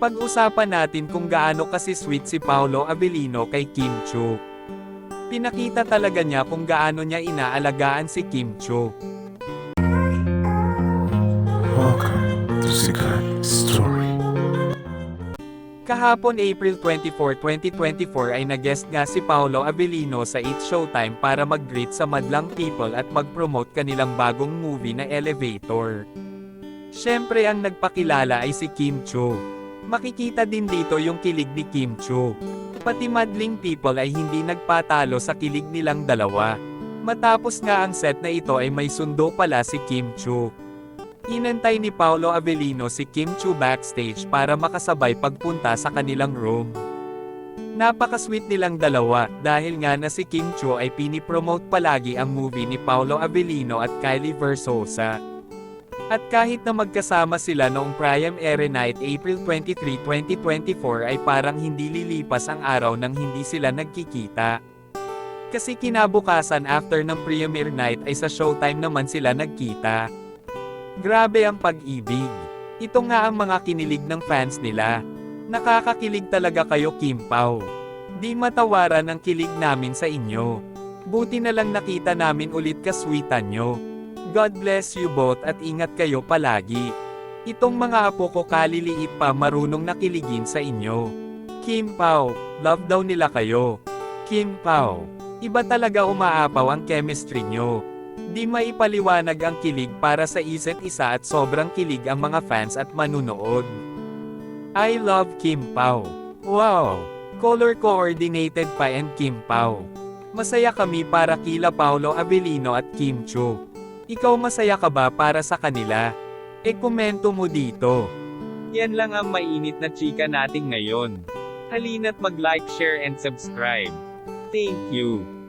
Pag-usapan natin kung gaano kasi sweet si Paolo Avellino kay Kim Chu. Pinakita talaga niya kung gaano niya inaalagaan si Kim Chu. Welcome to Sikat Story. Kahapon April 24, 2024 ay nag-guest nga si Paolo Avellino sa It Showtime para mag-greet sa madlang people at mag-promote kanilang bagong movie na Elevator. Siyempre ang nagpakilala ay si Kim Chu. Makikita din dito yung kilig ni Kim Chu. Pati madling people ay hindi nagpatalo sa kilig nilang dalawa. Matapos nga ang set na ito ay may sundo pala si Kim Chu. Inantay ni Paolo Avellino si Kim Chu backstage para makasabay pagpunta sa kanilang room. Napaka-sweet nilang dalawa dahil nga na si Kim Chu ay pinipromote palagi ang movie ni Paolo Avellino at Kylie Versosa. At kahit na magkasama sila noong Prime Air Night April 23, 2024 ay parang hindi lilipas ang araw nang hindi sila nagkikita. Kasi kinabukasan after ng premiere night ay sa showtime naman sila nagkita. Grabe ang pag-ibig. Ito nga ang mga kinilig ng fans nila. Nakakakilig talaga kayo Kim Pao. Di matawaran ang kilig namin sa inyo. Buti na lang nakita namin ulit kaswitan nyo. God bless you both at ingat kayo palagi. Itong mga apo ko kaliliit pa marunong nakiligin sa inyo. Kim Pao, love daw nila kayo. Kim Pao, iba talaga umaapaw ang chemistry nyo. Di maipaliwanag ang kilig para sa isa't isa at sobrang kilig ang mga fans at manunood. I love Kim Pao. Wow! Color coordinated pa and Kim Pao. Masaya kami para kila Paulo Avellino at Kim Chu. Ikaw masaya ka ba para sa kanila? E komento mo dito. Yan lang ang mainit na chika natin ngayon. Halina't mag-like, share and subscribe. Thank you.